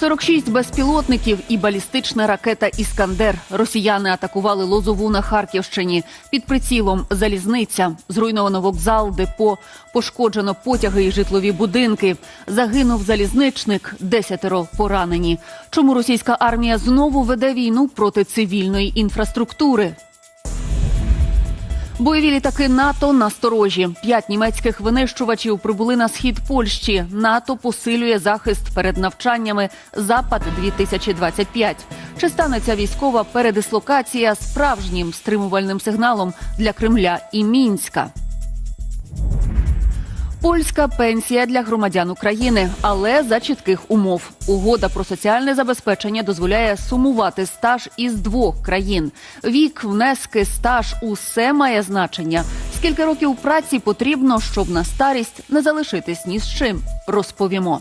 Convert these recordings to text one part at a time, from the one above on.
46 безпілотників і балістична ракета Іскандер. Росіяни атакували Лозову на Харківщині. Під прицілом залізниця, зруйновано вокзал, депо, пошкоджено потяги і житлові будинки. Загинув залізничник, десятеро поранені. Чому російська армія знову веде війну проти цивільної інфраструктури? Бойові літаки НАТО насторожі. П'ять німецьких винищувачів прибули на схід Польщі. НАТО посилює захист перед навчаннями Запад 2025 Чи стане ця військова передислокація справжнім стримувальним сигналом для Кремля і Мінська? Польська пенсія для громадян України, але за чітких умов. Угода про соціальне забезпечення дозволяє сумувати стаж із двох країн. Вік, внески, стаж усе має значення. Скільки років праці потрібно, щоб на старість не залишитись ні з чим? Розповімо.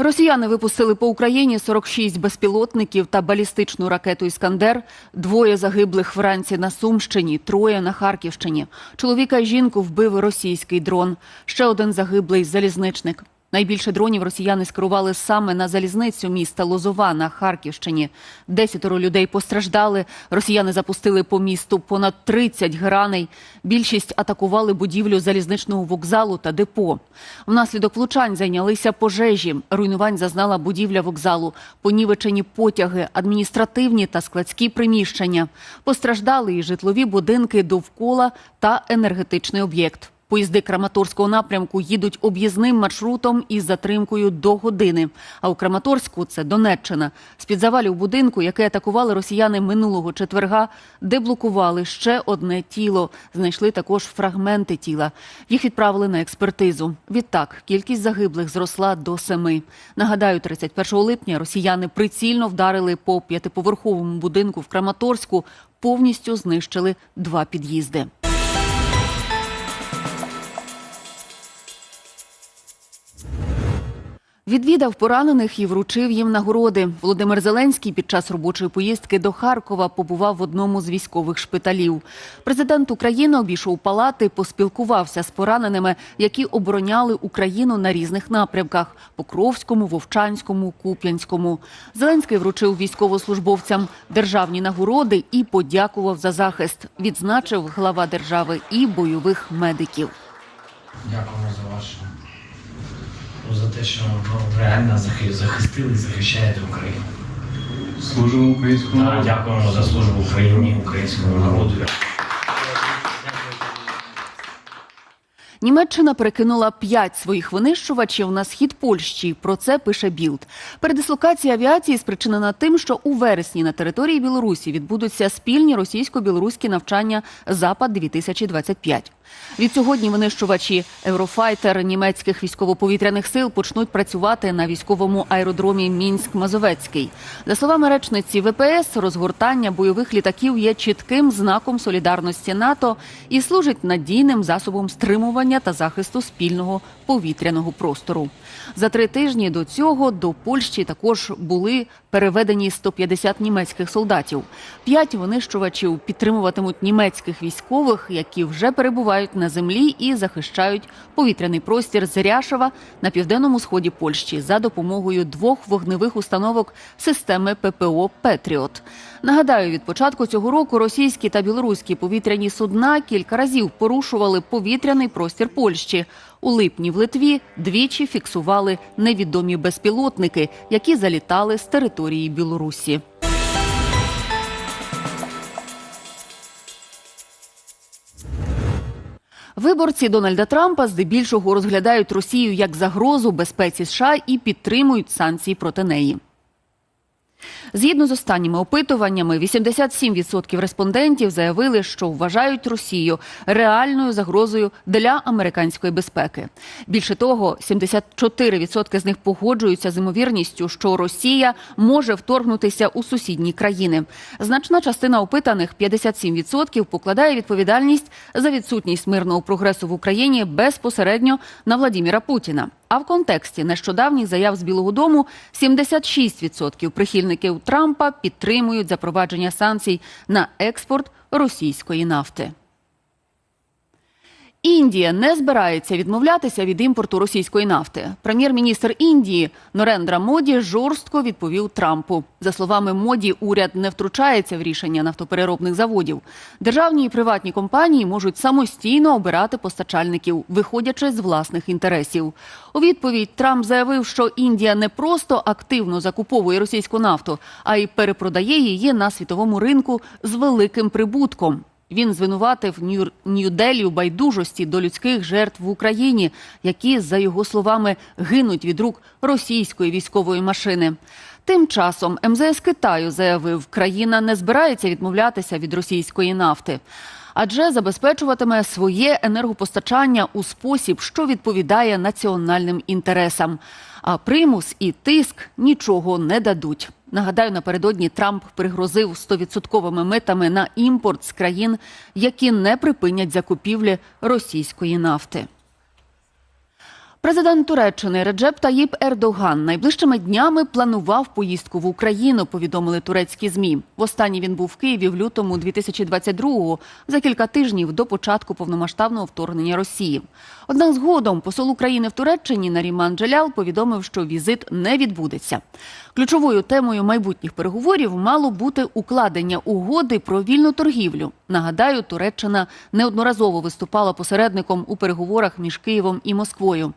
Росіяни випустили по Україні 46 безпілотників та балістичну ракету Іскандер. Двоє загиблих вранці на Сумщині, троє на Харківщині. Чоловіка і жінку вбив російський дрон. Ще один загиблий залізничник. Найбільше дронів росіяни скерували саме на залізницю міста Лозова на Харківщині. Десятеро людей постраждали. Росіяни запустили по місту понад 30 граней. Більшість атакували будівлю залізничного вокзалу та депо. Внаслідок влучань зайнялися пожежі. Руйнувань зазнала будівля вокзалу, понівечені потяги, адміністративні та складські приміщення. Постраждали і житлові будинки довкола та енергетичний об'єкт. Поїзди Краматорського напрямку їдуть об'їзним маршрутом із затримкою до години. А у Краматорську це Донеччина. З під завалів будинку, яке атакували росіяни минулого четверга, деблокували ще одне тіло. Знайшли також фрагменти тіла. Їх відправили на експертизу. Відтак кількість загиблих зросла до семи. Нагадаю, 31 липня росіяни прицільно вдарили по п'ятиповерховому будинку в Краматорську, повністю знищили два під'їзди. Відвідав поранених і вручив їм нагороди. Володимир Зеленський під час робочої поїздки до Харкова побував в одному з військових шпиталів. Президент України обійшов палати, поспілкувався з пораненими, які обороняли Україну на різних напрямках: Покровському, Вовчанському, Куп'янському. Зеленський вручив військовослужбовцям державні нагороди і подякував за захист. Відзначив глава держави і бойових медиків. Дякуємо за ваше. За те, що ну, реально захи- захистили і захищаєте Україну. Служимо українському народу. дякуємо за службу Україні, українському народу. Німеччина перекинула п'ять своїх винищувачів на схід Польщі. Про це пише Білд. Передислокація авіації спричинена тим, що у вересні на території Білорусі відбудуться спільні російсько-білоруські навчання Запад 2025 Відсьогодні винищувачі Еврофайтер німецьких військово-повітряних сил почнуть працювати на військовому аеродромі Мінськ-Мазовецький. За словами речниці ВПС, розгортання бойових літаків є чітким знаком солідарності НАТО і служить надійним засобом стримування та захисту спільного повітряного простору. За три тижні до цього до Польщі також були переведені 150 німецьких солдатів. П'ять винищувачів підтримуватимуть німецьких військових, які вже перебувають на землі і захищають повітряний простір з Ряшева на південному сході Польщі за допомогою двох вогневих установок системи ППО Петріот. Нагадаю, від початку цього року російські та білоруські повітряні судна кілька разів порушували повітряний простір Польщі. У липні в Литві двічі фіксували невідомі безпілотники, які залітали з території Білорусі. Виборці Дональда Трампа здебільшого розглядають Росію як загрозу безпеці США і підтримують санкції проти неї. Згідно з останніми опитуваннями, 87% респондентів заявили, що вважають Росію реальною загрозою для американської безпеки. Більше того, 74% з них погоджуються з ймовірністю, що Росія може вторгнутися у сусідні країни. Значна частина опитаних 57% покладає відповідальність за відсутність мирного прогресу в Україні безпосередньо на Владіміра Путіна. А в контексті нещодавніх заяв з Білого Дому 76% прихильників Трампа підтримують запровадження санкцій на експорт російської нафти. Індія не збирається відмовлятися від імпорту російської нафти. Прем'єр-міністр Індії Норендра Моді жорстко відповів Трампу. За словами Моді, уряд не втручається в рішення нафтопереробних заводів. Державні і приватні компанії можуть самостійно обирати постачальників, виходячи з власних інтересів. У відповідь Трамп заявив, що Індія не просто активно закуповує російську нафту, а й перепродає її на світовому ринку з великим прибутком. Він звинуватив Нью- Нью-Делі у байдужості до людських жертв в Україні, які, за його словами, гинуть від рук російської військової машини. Тим часом МЗС Китаю заявив, країна не збирається відмовлятися від російської нафти, адже забезпечуватиме своє енергопостачання у спосіб, що відповідає національним інтересам. А примус і тиск нічого не дадуть. Нагадаю, напередодні Трамп пригрозив 100-відсотковими митами на імпорт з країн, які не припинять закупівлі російської нафти. Президент Туреччини Реджеп Таїп Ердоган найближчими днями планував поїздку в Україну. Повідомили турецькі змі. Востаннє він був в Києві в лютому 2022-го, за кілька тижнів до початку повномасштабного вторгнення Росії. Однак згодом посол України в Туреччині Наріман Джалял повідомив, що візит не відбудеться. Ключовою темою майбутніх переговорів мало бути укладення угоди про вільну торгівлю. Нагадаю, Туреччина неодноразово виступала посередником у переговорах між Києвом і Москвою.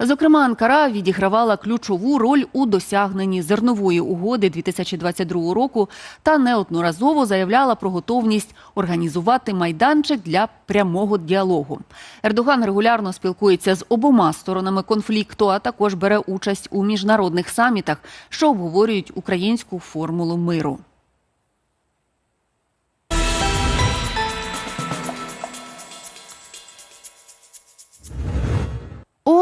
Зокрема, Анкара відігравала ключову роль у досягненні зернової угоди 2022 року та неодноразово заявляла про готовність організувати майданчик для прямого діалогу. Ердоган регулярно спілкується з обома сторонами конфлікту, а також бере участь у міжнародних самітах, що обговорюють українську формулу миру.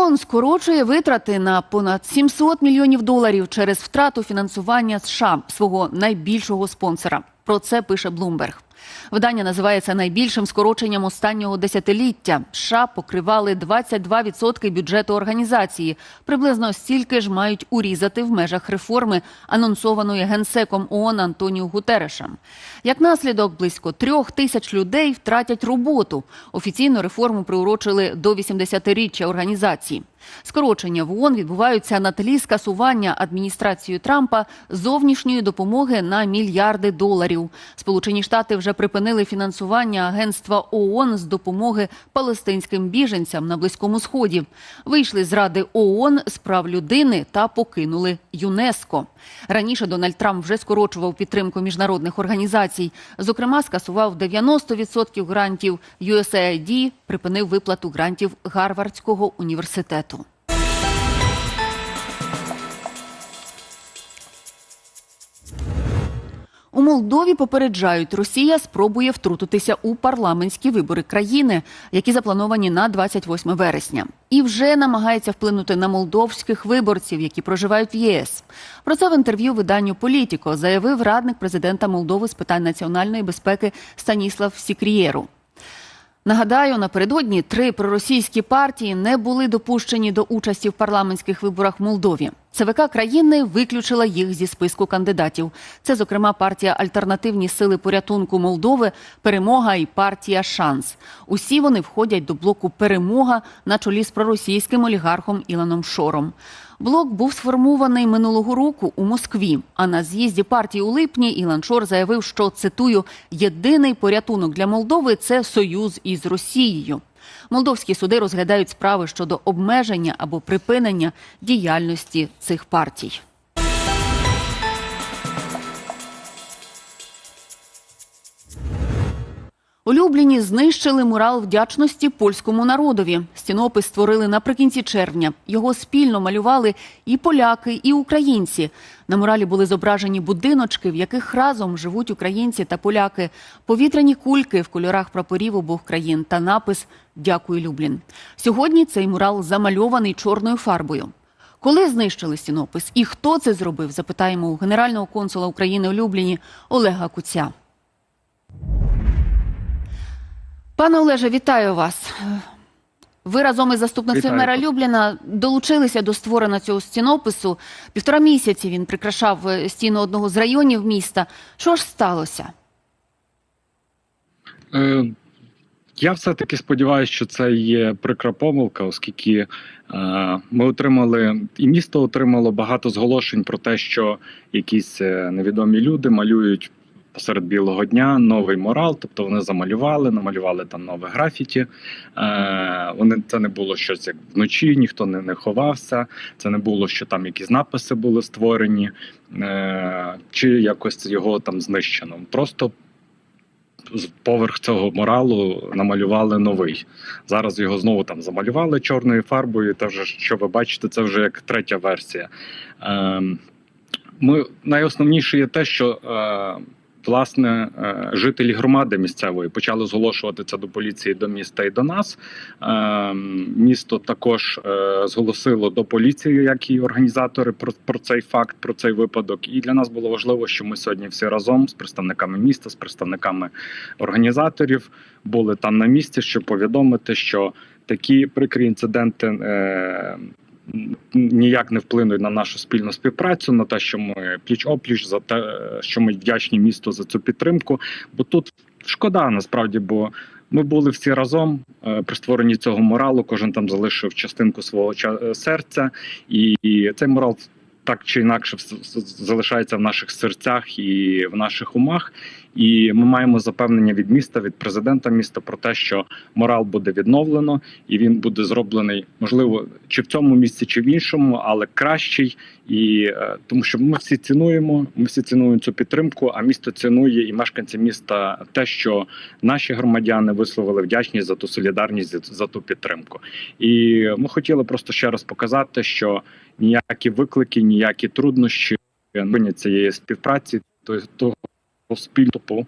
ООН скорочує витрати на понад 700 мільйонів доларів через втрату фінансування США свого найбільшого спонсора. Про це пише Блумберг. Видання називається найбільшим скороченням останнього десятиліття. США покривали 22% бюджету організації. Приблизно стільки ж мають урізати в межах реформи, анонсованої генсеком ООН Антоніо Гутерешем. Як наслідок, близько трьох тисяч людей втратять роботу. Офіційно реформу приурочили до 80-річчя організації. Скорочення в ООН відбуваються на тлі скасування адміністрацією Трампа зовнішньої допомоги на мільярди доларів. Сполучені Штати вже припинили фінансування агентства ООН з допомоги палестинським біженцям на близькому сході. Вийшли з Ради ООН з прав людини та покинули ЮНЕСКО. Раніше Дональд Трамп вже скорочував підтримку міжнародних організацій. Зокрема, скасував 90% грантів USAID, припинив виплату грантів Гарвардського університету. У Молдові попереджають, Росія спробує втрутитися у парламентські вибори країни, які заплановані на 28 вересня, і вже намагається вплинути на молдовських виборців, які проживають в ЄС. Про це в інтерв'ю виданню Політіко заявив радник президента Молдови з питань національної безпеки Станіслав Сікрієру. Нагадаю, напередодні три проросійські партії не були допущені до участі в парламентських виборах в Молдові. ЦВК країни виключила їх зі списку кандидатів. Це, зокрема, партія Альтернативні сили порятунку Молдови, Перемога і партія Шанс. Усі вони входять до блоку Перемога на чолі з проросійським олігархом Іланом Шором. Блок був сформований минулого року у Москві. А на з'їзді партії у липні Ілан Шор заявив, що цитую: єдиний порятунок для Молдови це союз із Росією. Молдовські суди розглядають справи щодо обмеження або припинення діяльності цих партій. У Любліні знищили мурал вдячності польському народові. Стінопис створили наприкінці червня. Його спільно малювали і поляки, і українці. На муралі були зображені будиночки, в яких разом живуть українці та поляки, повітряні кульки в кольорах прапорів обох країн та напис Дякую, Люблін. Сьогодні цей мурал замальований чорною фарбою. Коли знищили стінопис і хто це зробив, запитаємо у генерального консула України у Любліні Олега Куця. Пане Олеже, вітаю вас. Ви разом із заступницею Вітаю. мера Любліна долучилися до створення цього стінопису. Півтора місяці він прикрашав е, стіну одного з районів міста. Що ж сталося? Е, Я все-таки сподіваюся, що це є прикра помилка, оскільки е, ми отримали, і місто отримало багато зголошень про те, що якісь е, невідомі люди малюють посеред білого дня новий морал, тобто вони замалювали, намалювали там нове графіті. Е, вони це не було щось як вночі, ніхто не, не ховався. Це не було, що там якісь написи були створені, е, чи якось його там знищено. Просто поверх цього моралу намалювали новий. Зараз його знову там замалювали чорною фарбою. Та вже що ви бачите, це вже як третя версія. Ем, ми найосновніше є те, що е, власне е, жителі громади місцевої почали зголошувати це до поліції, до міста і до нас. Ем, місто також е, зголосило до поліції, як і організатори, про, про цей факт, про цей випадок. І для нас було важливо, що ми сьогодні всі разом з представниками міста, з представниками організаторів були там на місці, щоб повідомити, що такі прикрі інциденти. Ніяк не вплинуть на нашу спільну співпрацю, на те, що ми пліч опліч, за те, що ми вдячні місту за цю підтримку. Бо тут шкода насправді, бо ми були всі разом е, при створенні цього моралу. Кожен там залишив частинку свого серця, і цей морал так чи інакше залишається в наших серцях і в наших умах. І ми маємо запевнення від міста, від президента міста про те, що морал буде відновлено, і він буде зроблений, можливо, чи в цьому місці, чи в іншому, але кращий. І е, тому, що ми всі цінуємо, ми всі цінуємо цю підтримку. А місто цінує і мешканці міста те, що наші громадяни висловили вдячність за ту солідарність, за ту підтримку. І ми хотіли просто ще раз показати, що ніякі виклики, ніякі труднощі не цієї співпраці, то того спільного,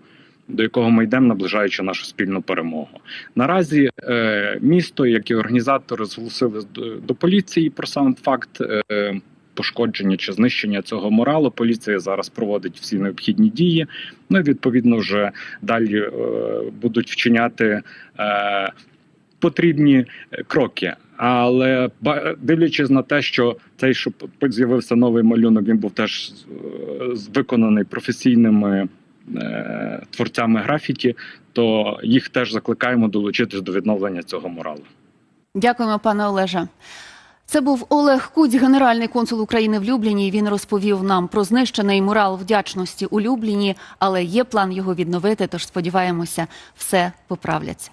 до якого ми йдемо, наближаючи нашу спільну перемогу. Наразі е, місто, як і організатори, зголосили до, поліції про сам факт. Е, Пошкодження чи знищення цього моралу поліція зараз проводить всі необхідні дії. Ну і відповідно вже далі е, будуть вчиняти е, потрібні е, кроки. Але дивлячись на те, що цей що з'явився новий малюнок, він був теж виконаний професійними е, творцями графіті, то їх теж закликаємо долучитись до відновлення цього моралу. Дякуємо, пане Олеже. Це був Олег Куць, генеральний консул України в Любліні. Він розповів нам про знищений мурал вдячності у Любліні, але є план його відновити. Тож сподіваємося, все поправляться.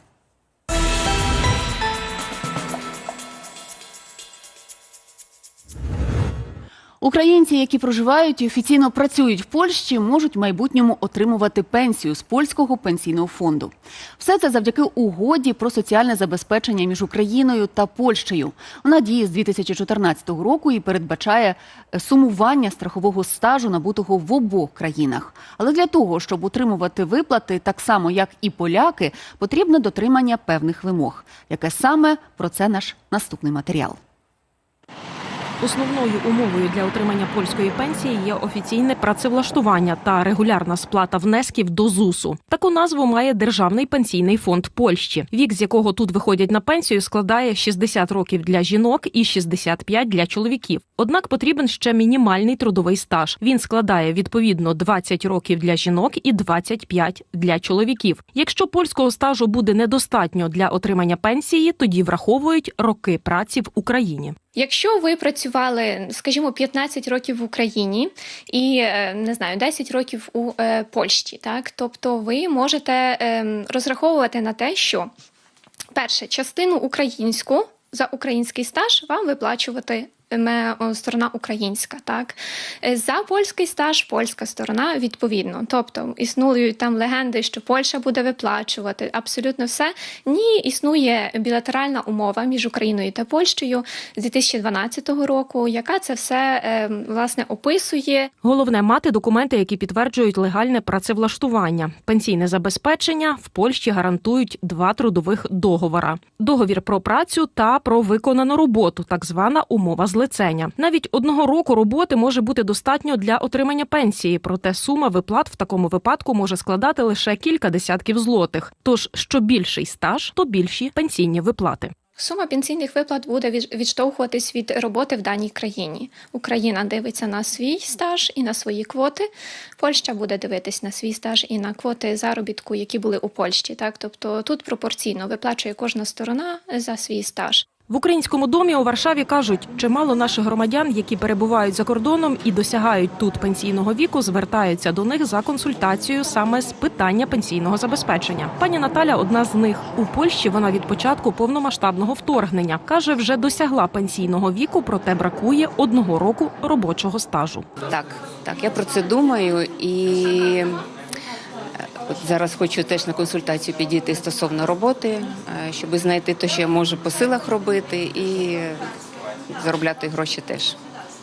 Українці, які проживають і офіційно працюють в Польщі, можуть в майбутньому отримувати пенсію з польського пенсійного фонду. Все це завдяки угоді про соціальне забезпечення між Україною та Польщею. Вона діє з 2014 року і передбачає е, сумування страхового стажу, набутого в обох країнах. Але для того, щоб отримувати виплати, так само як і поляки, потрібне дотримання певних вимог. Яке саме про це наш наступний матеріал. Основною умовою для отримання польської пенсії є офіційне працевлаштування та регулярна сплата внесків до ЗУСу. Таку назву має Державний пенсійний фонд Польщі, вік з якого тут виходять на пенсію, складає 60 років для жінок і 65 для чоловіків. Однак потрібен ще мінімальний трудовий стаж. Він складає відповідно 20 років для жінок і 25 для чоловіків. Якщо польського стажу буде недостатньо для отримання пенсії, тоді враховують роки праці в Україні. Якщо ви працювали, скажімо, 15 років в Україні і е, не знаю, 10 років у е, Польщі, так тобто ви можете ем, розраховувати на те, що перше частину українську за український стаж вам виплачувати. Сторона українська, так Е, за польський стаж, польська сторона відповідно. Тобто існують там легенди, що Польща буде виплачувати абсолютно все. Ні, існує білатеральна умова між Україною та Польщею з 2012 року, яка це все е, власне описує. Головне мати документи, які підтверджують легальне працевлаштування. Пенсійне забезпечення в Польщі гарантують два трудових договора: договір про працю та про виконану роботу, так звана умова злицення. Навіть одного року роботи може бути достатньо для отримання пенсії, проте сума виплат в такому випадку може складати лише кілька десятків злотих. Тож, що більший стаж, то більші пенсійні виплати. Сума пенсійних виплат буде відштовхуватись від роботи в даній країні. Україна дивиться на свій стаж і на свої квоти. Польща буде дивитись на свій стаж і на квоти заробітку, які були у Польщі. Так, тобто тут пропорційно виплачує кожна сторона за свій стаж. В українському домі у Варшаві кажуть, чимало наших громадян, які перебувають за кордоном і досягають тут пенсійного віку, звертаються до них за консультацією саме з питання пенсійного забезпечення. Пані Наталя одна з них. У Польщі вона від початку повномасштабного вторгнення каже, вже досягла пенсійного віку, проте бракує одного року робочого стажу. Так, так, я про це думаю і от зараз хочу теж на консультацію підійти стосовно роботи, е, щоб знайти те, що я можу по силах робити, і заробляти гроші теж.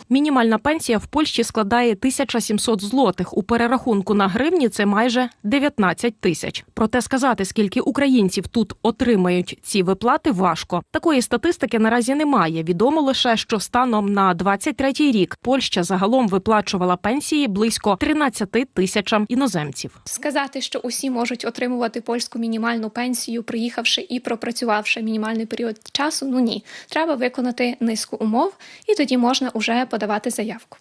Мінімальна пенсія в Польщі складає 1700 злотих. У перерахунку на гривні це майже 19 тисяч. Проте сказати, скільки українців тут отримають ці виплати, важко. Такої статистики наразі немає. Відомо лише, що станом на 23-й рік Польща загалом виплачувала пенсії близько 13 тисячам іноземців. Сказати, що усі можуть отримувати польську мінімальну пенсію, приїхавши і пропрацювавши мінімальний період часу. Ну ні, треба виконати низку умов, і тоді можна уже подавати заявку.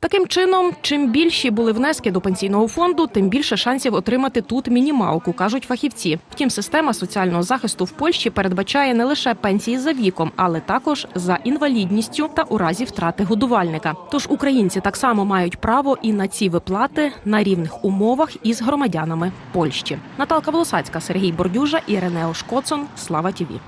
Таким чином, чим більші були внески до пенсійного фонду, тим більше шансів отримати тут мінімалку, кажуть фахівці. Втім, система соціального захисту в Польщі передбачає не лише пенсії за віком, але також за інвалідністю та у разі втрати годувальника. Тож українці так само мають право і на ці виплати на рівних умовах із громадянами Польщі. Наталка Волосацька, Сергій Бордюжа, Іринео Шкоцон. Слава Тіві.